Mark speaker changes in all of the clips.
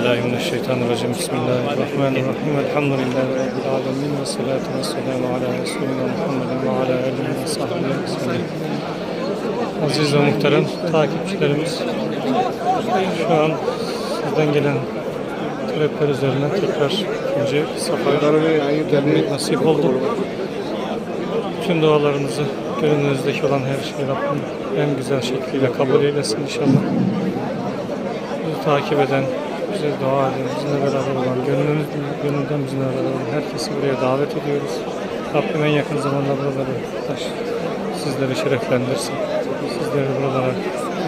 Speaker 1: billahi mineşşeytanirracim. Bismillahirrahmanirrahim. Elhamdülillahi Rabbil alemin. Ve salatu ve selamu ala Resulina Muhammedin ve ala alihi ve sahbihi sellem. Aziz ve muhterem takipçilerimiz şu an sizden gelen talepler üzerine tekrar ikinci safhaya nasip oldu. Tüm dualarınızı gönlünüzdeki olan her şeyi Rabbim en güzel şekliyle kabul eylesin inşallah. Bizi takip eden, bize dua eden, bizimle beraber olan, gönlümüz, gönülden bizimle beraber olan herkesi buraya davet ediyoruz. Rabbim en yakın zamanda buraları taş, sizleri şereflendirsin. Sizleri buralara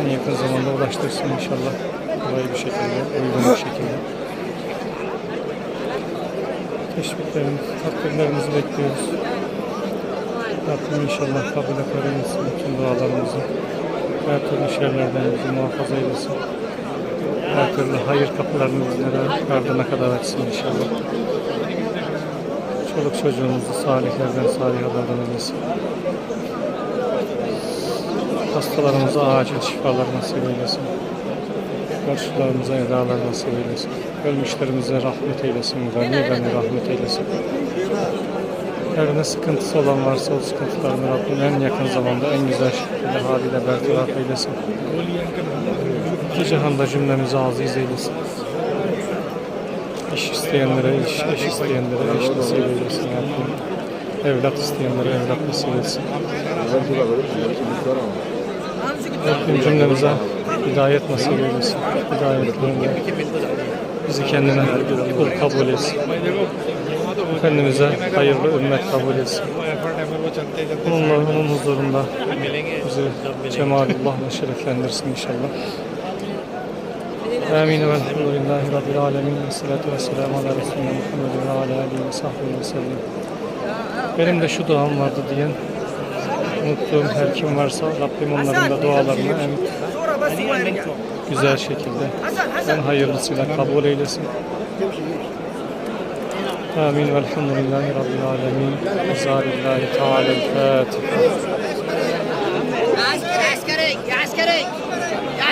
Speaker 1: en yakın zamanda ulaştırsın inşallah. Kolay bir şekilde, uygun bir şekilde. Teşviklerinizi, takdirlerinizi bekliyoruz. Rabbim inşallah kabul etsin bütün dualarımızı. Her türlü şerlerden bizi muhafaza eylesin. Her türlü hayır kapılarını bizlere ardına kadar açsın inşallah. Çoluk çocuğumuzu salihlerden, salihalardan eylesin. Hastalarımıza acil şifalar nasip eylesin. Karşılarımıza edalar nasip eylesin. Ölmüşlerimize rahmet eylesin. Gani gani rahmet eylesin. Her ne sıkıntısı olan varsa o sıkıntılarını Rabbim en yakın zamanda en güzel şekilde haliyle bertaraf eylesin. İki cihanda cümlemizi aziz eylesin. İş isteyenlere iş, eş isteyenlere eş nasip eylesin Rabbim. Evlat isteyenlere evlat nasip etsin. Rabbim cümlemize hidayet nasip eylesin. Hidayetlerinde bizi kendine kul kabul etsin. Efendimiz'e hayırlı ümmet kabul etsin. Onunla onun huzurunda bizi cemalullahla şereflendirsin inşallah. Amin ve elhamdülillahi rabbil alemin ve salatu ve selamu ala Resulüne Muhammedin ve ala alihi ve sahbihi ve sellem. Benim de şu duam vardı diyen unuttuğum her kim varsa Rabbim onların da dualarını en güzel şekilde en hayırlısıyla kabul eylesin. آمين والحمد لله رب العالمين وزار الله تعالى الفاتحة
Speaker 2: يا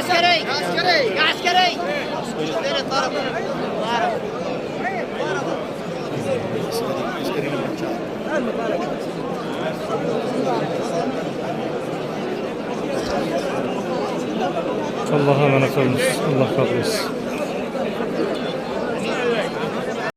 Speaker 2: عسكري يا عسكري يا عسكري يا عسكري يا عسكري فين الضرب ضرب
Speaker 1: Allah'a emanet olunuz. Allah kabul etsin.